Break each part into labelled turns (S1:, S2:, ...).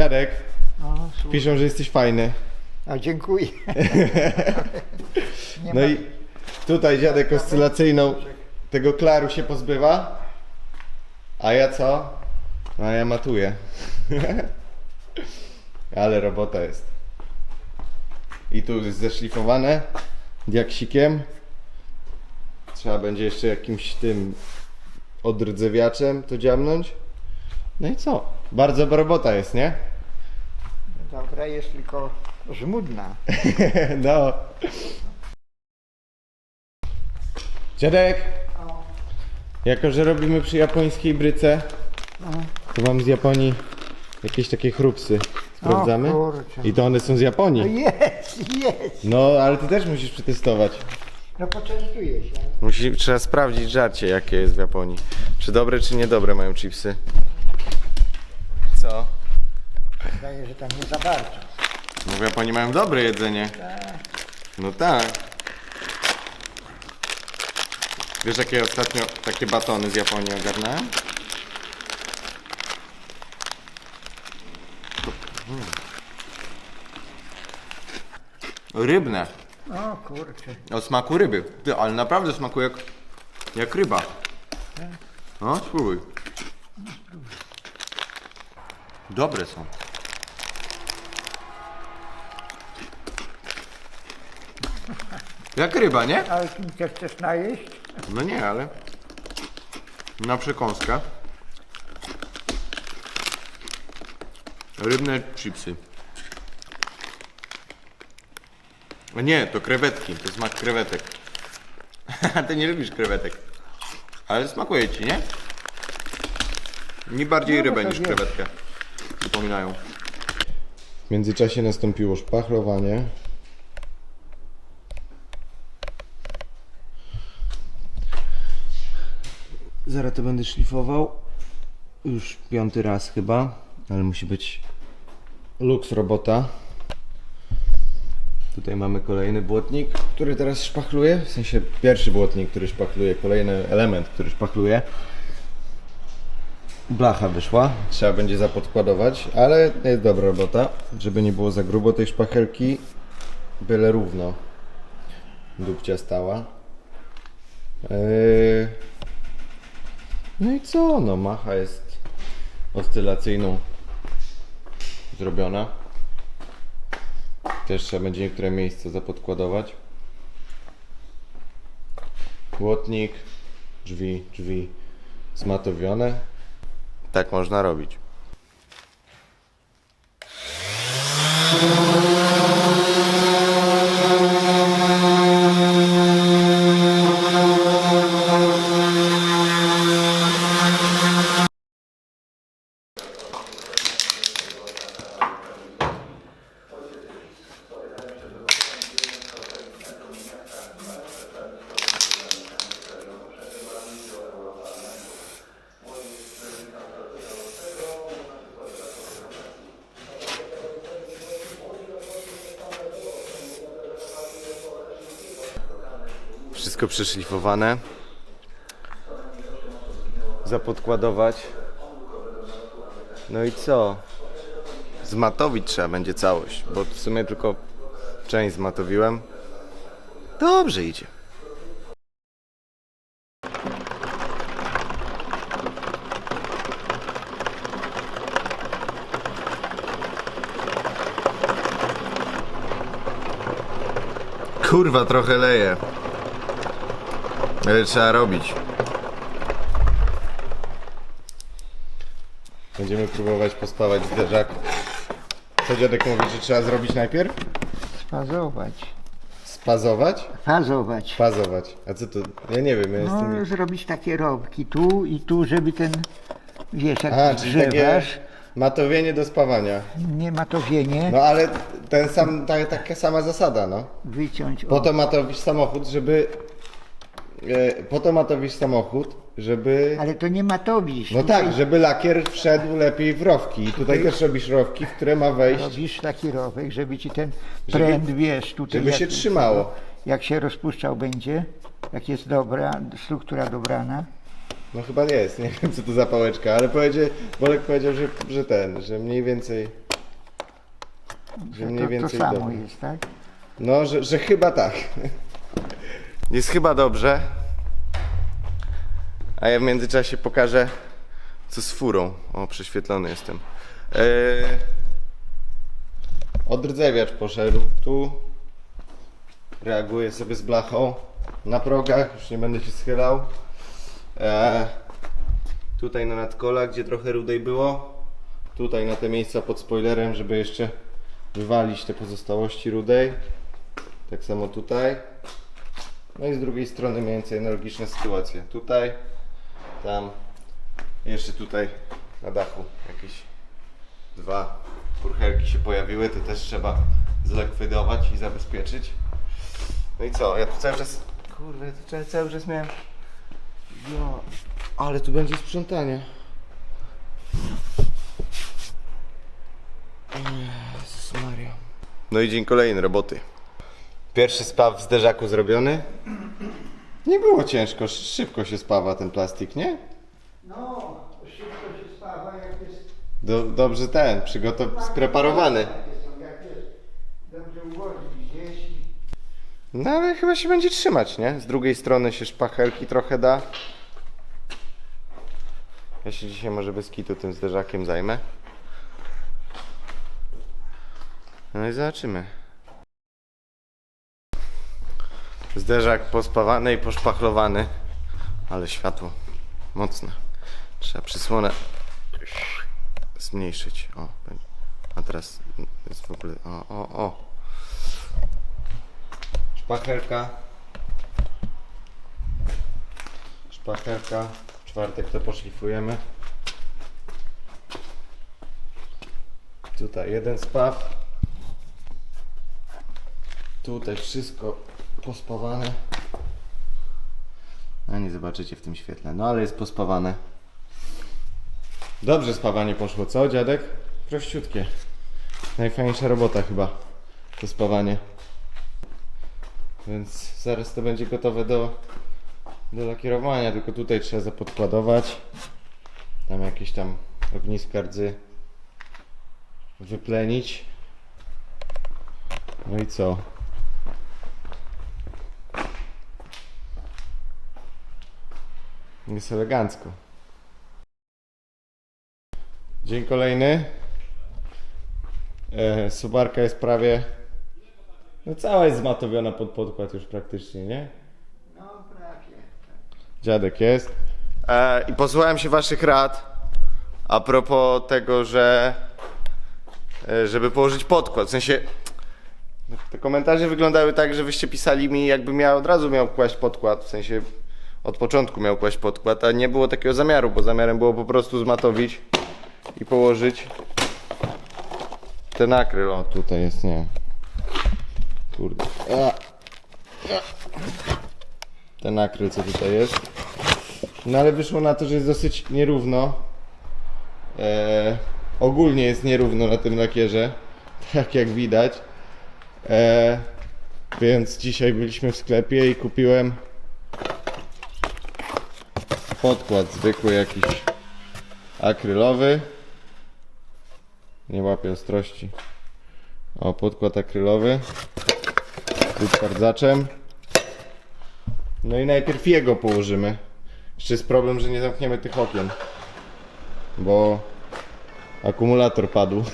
S1: Dziadek,
S2: słuchaj.
S1: piszą, że jesteś fajny.
S2: A dziękuję. Nie
S1: No
S2: ma-
S1: i tutaj dziadek oscylacyjną tego klaru się pozbywa. A ja co? No a ja matuję. Ale robota jest. I tu jest zeszlifowane diaksikiem. Trzeba będzie jeszcze jakimś tym odrdzewiaczem to dziamnąć. No i co? Bardzo robota jest, nie?
S2: Dobra, jest tylko żmudna.
S1: No. Dziadek, jako że robimy przy japońskiej bryce, to mam z Japonii jakieś takie chrupsy. Sprawdzamy?
S2: O kurczę.
S1: I to one są z
S2: No
S1: Japonii.
S2: jest, jest.
S1: No, ale ty też musisz przetestować.
S2: No poczęstuję się.
S1: Musi, trzeba sprawdzić żarcie, jakie jest w Japonii. Czy dobre, czy niedobre mają chipsy. Co?
S2: Zdaje, że tam nie za bardzo.
S1: No w Japonii mają dobre jedzenie. No tak. Wiesz jakie ostatnio takie batony z Japonii ogarnąłem? Rybne.
S2: O kurczę.
S1: O smaku ryby. Ty, ale naprawdę smakuje jak, jak ryba. No, spróbuj. Dobre są. Jak ryba, nie?
S2: Ale kim się chcesz najeść?
S1: No nie, ale na przekąskę. Rybne chipsy. O nie, to krewetki, to smak krewetek. Ty nie lubisz krewetek. Ale smakuje ci, nie? Mi bardziej
S2: No,
S1: rybę niż krewetkę. Przypominają. W międzyczasie nastąpiło szpachlowanie. Zaraz to będę szlifował. Już piąty raz chyba, ale musi być luks robota. Tutaj mamy kolejny błotnik, który teraz szpachluje. W sensie pierwszy błotnik, który szpachluje, kolejny element, który szpachluje. Blacha wyszła, trzeba będzie zapodkładować, ale jest dobra robota, żeby nie było za grubo tej szpachelki, byle równo dupcia stała. Yy... No i co? No macha jest oscylacyjną zrobiona. Też trzeba będzie niektóre miejsca zapodkładować. Błotnik, drzwi, drzwi zmatowione. Tak można robić. Wszystko przeszlifowane. Zapodkładować. No i co? Zmatowić trzeba będzie całość, bo w sumie tylko część zmatowiłem. Dobrze idzie. Kurwa, trochę leje. Ale trzeba robić. Będziemy próbować pospawać zderzak. Co dziadek mówi, że trzeba zrobić najpierw?
S2: Spazować.
S1: Spazować?
S2: Fazować.
S1: Fazować. A co to? Ja nie wiem, ja
S2: No,
S1: jestem...
S2: zrobić takie rowki tu i tu, żeby ten, wiesz, jak
S1: A, czyli takie
S2: drzewasz,
S1: matowienie do spawania.
S2: nie ma to wienie,
S1: No ale ten sam, ta, taka sama zasada, no.
S2: wyciąć.
S1: Po
S2: O,
S1: to matowisz samochód, żeby... E, po to matowisz samochód, żeby...
S2: ale to nie matowisz.
S1: No
S2: Tutaj
S1: tak, żeby lakier wszedł lepiej w rowki. I tutaj też robisz rowki, w które ma wejść,
S2: Robisz taki rowek, żeby ci ten
S1: Żeby-
S2: pręd, wiesz, tutaj
S1: żeby
S2: jak,
S1: się trzymało.
S2: jak się rozpuszczał będzie, jak jest dobra, struktura dobrana.
S1: No chyba jest, nie wiem co to za pałeczka, ale powiedział, Bolek powiedział, że, że ten, że mniej więcej Że
S2: To,
S1: mniej
S2: to
S1: więcej
S2: samo
S1: dobrze.
S2: jest, tak?
S1: No, że, że chyba tak. Jest chyba dobrze. A ja w międzyczasie pokażę, co z furą. O, prześwietlony jestem. Eee, odrdzewiacz poszedł tu. Reaguje sobie z blachą. Na progach, już nie będę się schylał. Eee, tutaj na nadkola, gdzie trochę rudej było. Tutaj na te miejsca pod spoilerem, żeby jeszcze wywalić te pozostałości rudej. Tak samo tutaj. No i z drugiej strony mniej więcej analogiczna sytuacja. Tutaj, tam, jeszcze tutaj na dachu jakieś dwa kurchelki się pojawiły, to też trzeba zlikwidować i zabezpieczyć. No i co, ja tu cały czas, kurde, to cały, cały czas miałem, jo, ale tu będzie sprzątanie. Jezus Maria. No i dzień kolejny roboty. Pierwszy spaw w zderzaku zrobiony. Nie było ciężko, sz- szybko się spawa ten plastik, nie?
S2: No, szybko się spawa, jak jest...
S1: Do, dobrze ten, przygotow... spreparowany.
S2: Jak jest, jak jest dobrze ułożyć gdzieś i...
S1: No ale chyba się będzie trzymać, nie? Z drugiej strony się szpachelki trochę da. Ja się dzisiaj może bez kitu tym zderzakiem zajmę. No i zobaczymy. Zderzak pospawany i poszpachlowany. Ale światło mocne. Trzeba przysłonę zmniejszyć. O, a teraz jest w ogóle. O, o, o. Szpachelka. Szpachelka. Czwartek to poszlifujemy. Tutaj jeden spaw. Tutaj wszystko pospawane. A nie zobaczycie w tym świetle. No ale jest pospawane. Dobrze spawanie poszło, co dziadek? Prościutkie. Najfajniejsza robota chyba. To spawanie. Więc zaraz to będzie gotowe do, do lakierowania, tylko tutaj trzeba zapodkładować. Tam jakieś tam ogniska rdzy wyplenić. No i co? Jest elegancko. Dzień kolejny. E, subarka jest prawie no cała jest zmatowiona pod podkład już praktycznie, nie?
S2: No, prawie.
S1: Dziadek jest. E, I posłuchałem się waszych rad a propos tego, że e, żeby położyć podkład. W sensie te komentarze wyglądały tak, że wyście pisali mi jakbym ja od razu miał kłaść podkład, w sensie od początku miał kłaść podkład, a nie było takiego zamiaru, bo zamiarem było po prostu zmatowić i położyć ten akryl. O, tutaj jest, nie Kurde. Ten akryl, co tutaj jest. No ale wyszło na to, że jest dosyć nierówno. E, ogólnie jest nierówno na tym lakierze, tak jak widać. E, więc dzisiaj byliśmy w sklepie i kupiłem podkład zwykły jakiś akrylowy. Nie łapię ostrości. O, podkład akrylowy z utwardzaczem. No i najpierw jego położymy. Jeszcze jest problem, że nie zamkniemy tych okien. Bo akumulator padł.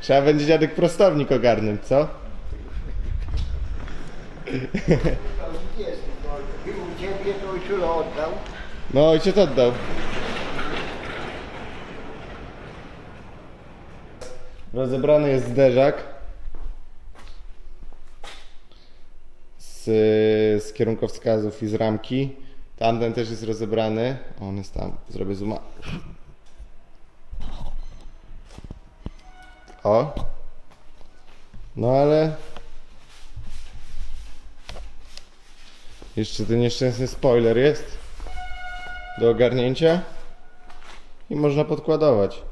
S1: Trzeba będzie dziadek prostownik ogarnąć, co?
S2: To jest, bo był u ojciulo oddał.
S1: No ojciec oddał. Rozebrany jest zderzak z, z kierunkowskazów i z ramki. Tamten też jest rozebrany. On jest tam. Zrobię zooma. O. No ale jeszcze ten nieszczęsny spoiler jest do ogarnięcia i można podkładować.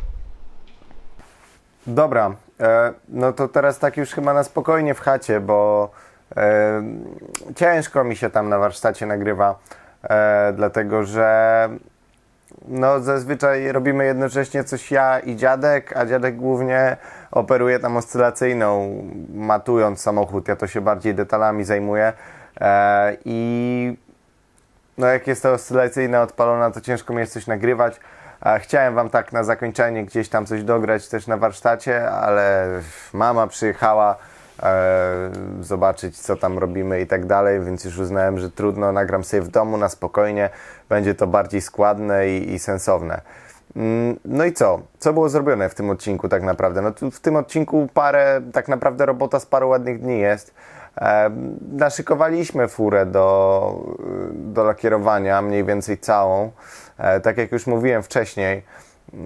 S3: Dobra, e, no to teraz tak już chyba na spokojnie w chacie, bo e, ciężko mi się tam na warsztacie nagrywa, e, dlatego że
S1: no zazwyczaj robimy jednocześnie coś ja i dziadek, a dziadek głównie operuje tam oscylacyjną, matując samochód. Ja to się bardziej detalami zajmuję. E, I no jak jest ta oscylacyjna odpalona, to ciężko mi jest coś nagrywać. Chciałem wam tak na zakończenie gdzieś tam coś dograć też na warsztacie, ale mama przyjechała e, zobaczyć co tam robimy i tak dalej, więc już uznałem, że trudno, nagram sobie w domu na spokojnie, będzie to bardziej składne i, i sensowne. Mm, No i co? Co było zrobione w tym odcinku tak naprawdę? No w tym odcinku parę, tak naprawdę robota z paru ładnych dni jest. Naszykowaliśmy furę do, do lakierowania, mniej więcej całą. E, tak jak już mówiłem wcześniej,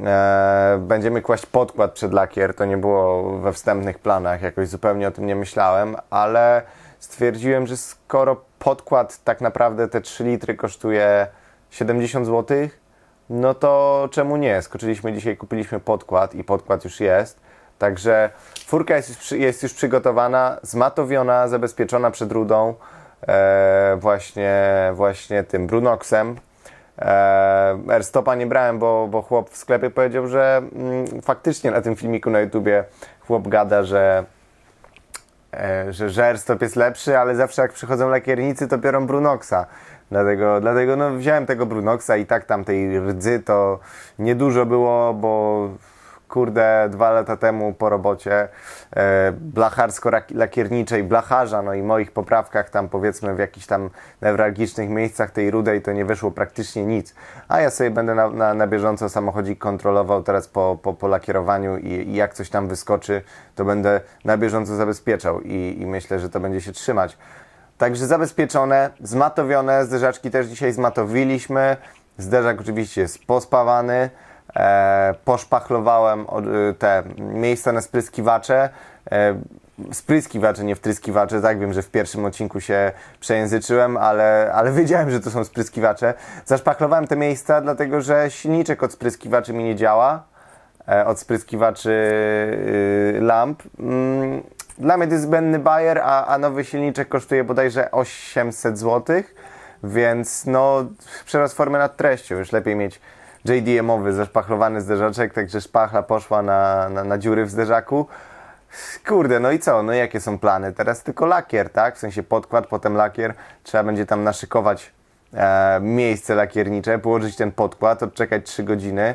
S1: e, będziemy kłaść podkład przed lakier. To nie było we wstępnych planach, jakoś zupełnie o tym nie myślałem, ale stwierdziłem, że skoro podkład tak naprawdę te 3 litry kosztuje 70 zł, no to czemu nie? Skoczyliśmy dzisiaj, kupiliśmy podkład i podkład już jest. Także furka jest już, jest już przygotowana, zmatowiona, zabezpieczona przed rudą e, właśnie, właśnie tym Brunoxem. E, Airstopa nie brałem, bo, bo chłop w sklepie powiedział, że mm, faktycznie na tym filmiku na YouTubie chłop gada, że e, że żerstop jest lepszy, ale zawsze jak przychodzą lakiernicy, to biorą Brunoxa. Dlatego, dlatego no, wziąłem tego Brunoxa i tak tam tej rdzy to niedużo było, bo kurde, dwa lata temu po robocie e, blacharsko-lakierniczej, blacharza, no i moich poprawkach tam powiedzmy w jakichś tam newralgicznych miejscach tej rudej to nie wyszło praktycznie nic. A ja sobie będę na, na, na bieżąco samochodzik kontrolował teraz po, po, po lakierowaniu i, i jak coś tam wyskoczy, to będę na bieżąco zabezpieczał i, i myślę, że to będzie się trzymać. Także zabezpieczone, zmatowione, zderzaczki też dzisiaj zmatowiliśmy. Zderzak oczywiście jest pospawany. E, poszpachlowałem y, te miejsca na spryskiwacze. E, spryskiwacze, nie wtryskiwacze. Tak, wiem, że w pierwszym odcinku się przejęzyczyłem, ale, ale wiedziałem, że to są spryskiwacze. Zaszpachlowałem te miejsca, dlatego że silniczek od spryskiwaczy mi nie działa. E, od spryskiwaczy y, lamp. Mm, Dla mnie to jest zbędny Bayer, a, a nowy silniczek kosztuje bodajże 800 zł, więc no przerost formy nad treścią. Już lepiej mieć JDM-owy zaszpachlowany zderzaczek, także szpachla poszła na, na, na dziury w zderzaku. Kurde, no i co? No jakie są plany? Teraz tylko lakier, tak? W sensie podkład, potem lakier. Trzeba będzie tam naszykować e, miejsce lakiernicze, położyć ten podkład, odczekać 3 godziny,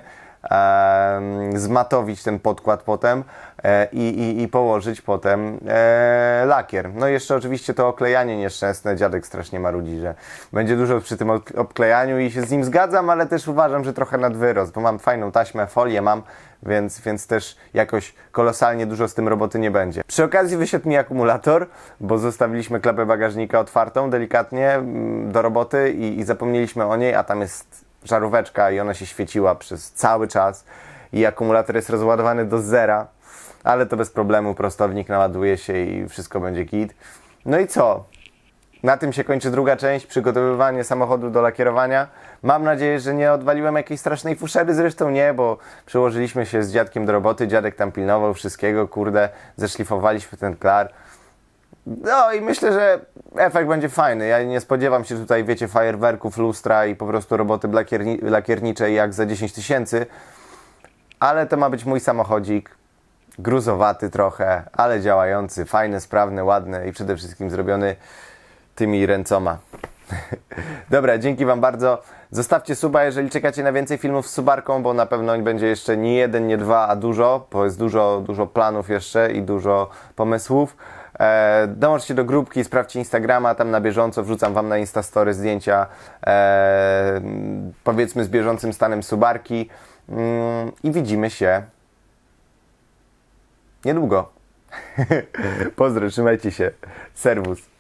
S1: zmatowić ten podkład potem e, i, i, i położyć potem e, lakier. No i jeszcze oczywiście to oklejanie nieszczęsne. Dziadek strasznie marudzi, że będzie dużo przy tym obklejaniu i się z nim zgadzam, ale też uważam, że trochę nad wyrost, bo mam fajną taśmę, folię mam, więc, więc też jakoś kolosalnie dużo z tym roboty nie będzie. Przy okazji wyszedł mi akumulator, bo zostawiliśmy klapę bagażnika otwartą delikatnie mm, do roboty i, i zapomnieliśmy o niej, a tam jest żaróweczka i ona się świeciła przez cały czas i akumulator jest rozładowany do zera, ale to bez problemu, prostownik naładuje się i wszystko będzie git. No i co? Na tym się kończy druga część, przygotowywanie samochodu do lakierowania. Mam nadzieję, że nie odwaliłem jakiejś strasznej fuszery, zresztą nie, bo przyłożyliśmy się z dziadkiem do roboty, dziadek tam pilnował wszystkiego, kurde, zeszlifowaliśmy ten klar. No i myślę, że efekt będzie fajny. Ja nie spodziewam się tutaj, wiecie, fajerwerków, lustra i po prostu roboty lakierni lakierniczej jak za 10 tysięcy, ale to ma być mój samochodzik, gruzowaty trochę, ale działający, fajny, sprawny, ładny i przede wszystkim zrobiony tymi ręcoma. Dobra, dzięki Wam bardzo. Zostawcie suba, jeżeli czekacie na więcej filmów z subarką, bo na pewno będzie jeszcze nie jeden, nie dwa, a dużo, bo jest dużo, dużo planów jeszcze i dużo pomysłów. E, dołączcie do grupki, sprawdźcie Instagrama, tam na bieżąco wrzucam Wam na Instastory zdjęcia e, powiedzmy z bieżącym stanem subarki mm, i widzimy się niedługo. Pozdro, trzymajcie się. Serwus.